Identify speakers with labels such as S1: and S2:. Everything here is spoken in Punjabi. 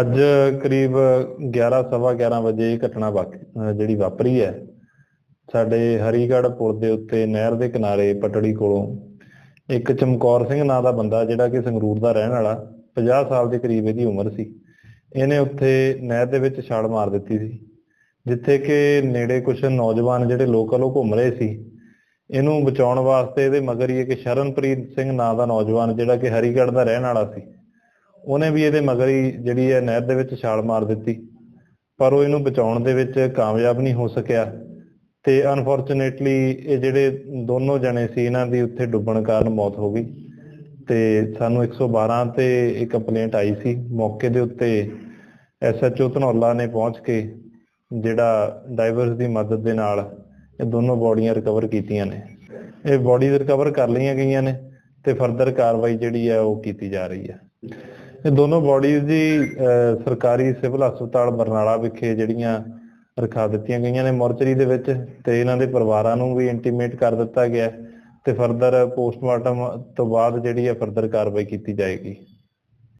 S1: ਅੱਜ ਕਰੀਬ 11:11 ਵਜੇ ਇਹ ਘਟਨਾ ਵਾਕ- ਜਿਹੜੀ ਵਾਪਰੀ ਹੈ, ਸਾਡੇ ਹਰੀਗੜ੍ਹ ਪੁਲ ਦੇ ਉੱਤੇ ਨਹਿਰ ਦੇ ਕਿਨਾਰੇ ਪਟੜੀ ਕੋਲੋਂ ਇੱਕ ਚਮਕੌਰ ਸਿੰਘ ਨਾਂ ਦਾ ਬੰਦਾ, ਜਿਹੜਾ ਕਿ ਸੰਗਰੂਰ ਦਾ ਰਹਿਣ ਵਾਲਾ 50 ਸਾਲ ਦੇ ਕਰੀਬ ਇਹਦੀ ਉਮਰ ਸੀ, ਇਹਨੇ ਉੱਥੇ ਨਹਿਰ ਦੇ ਵਿੱਚ ਛਾਲ ਮਾਰ ਦਿੱਤੀ ਸੀ, ਜਿੱਥੇ ਕਿ ਨੇੜੇ ਕੁਝ ਨੌਜਵਾਨ ਜਿਹੜੇ ਲੋਕਲ ਉਹ ਘੁੰਮ ਰਹੇ ਸੀ, ਇਹਨੂੰ ਬਚਾਉਣ ਵਾਸਤੇ ਇਹਦੇ ਮਗਰ ਹੀ ਇੱਕ ਸ਼ਰਨਪ੍ਰੀਤ ਸਿੰਘ ਨਾਂ ਦਾ ਨੌਜਵਾਨ, ਜਿਹੜਾ ਕਿ ਹਰੀਗੜ੍ਹ ਦਾ ਰਹਿਣ ਵਾਲਾ ਸੀ ਉਹਨੇ ਵੀ ਇਹਦੇ ਮਗਰ ਹੀ ਜਿਹੜੀ ਹੈ ਨਹਿਰ ਦੇ ਵਿੱਚ ਛਾਲ ਮਾਰ ਦਿੱਤੀ। ਪਰ ਉਹ ਇਹਨੂੰ ਬਚਾਉਣ ਦੇ ਵਿੱਚ ਕਾਮਯਾਬ ਨਹੀਂ ਹੋ ਸਕਿਆ ਤੇ ਅਨਫੋਰਚੂਨੇਟਲੀ ਇਹ ਜਿਹੜੇ ਦੋਨੋਂ ਜਣੇ ਸੀ, ਇਹਨਾਂ ਦੀ ਉੱਥੇ ਡੁੱਬਣ ਕਾਰਨ ਮੌਤ ਹੋ ਗਈ ਤੇ ਸਾਨੂੰ 112 ਤੇ ਇਹ ਕੰਪਲੇਂਟ ਆਈ ਸੀ। ਮੌਕੇ ਦੇ ਉੱਤੇ ਐਸਐਚਓ ਧਨੌਲਾ ਨੇ ਪਹੁੰਚ ਕੇ ਜਿਹੜਾ ਡਾਈਵਰਸ ਦੀ ਮਦਦ ਦੇ ਨਾਲ ਇਹ ਦੋਨੋਂ ਬੋਡੀਆਂ ਰਿਕਵਰ ਕੀਤੀਆਂ ਨੇ। ਇਹ ਬੋਡੀਜ਼ ਰਿਕਵਰ ਕਰ ਲਈਆਂ ਗਈਆਂ ਨੇ ਤੇ ਫਰਦਰ ਕਾਰਵਾਈ ਜਿਹੜੀ ਹੈ ਉਹ ਕੀਤੀ ਜਾ ਰਹੀ ਹੈ। ਇਹ ਦੋਨੋਂ ਬੋਡੀਜ਼ ਦੀ ਸਰਕਾਰੀ ਸਿਵਲ ਹਸਪਤਾਲ ਬਰਨਾਲਾ ਵਿਖੇ ਜਿਹੜੀਆਂ ਰਖਾ ਦਿੱਤੀਆਂ ਗਈਆਂ ਨੇ ਮੋਰਚਰੀ ਦੇ ਵਿੱਚ ਤੇ ਇਹਨਾਂ ਦੇ ਪਰਿਵਾਰਾਂ ਨੂੰ ਵੀ ਇੰਟੀਮੇਟ ਕਰ ਦਿੱਤਾ ਗਿਆ ਤੇ ਫਰਦਰ ਪੋਸਟਮਾਰਟਮ ਤੋਂ ਬਾਅਦ ਜਿਹੜੀ ਹੈ ਫਰਦਰ ਕਾਰਵਾਈ ਕੀਤੀ ਜਾਏਗੀ।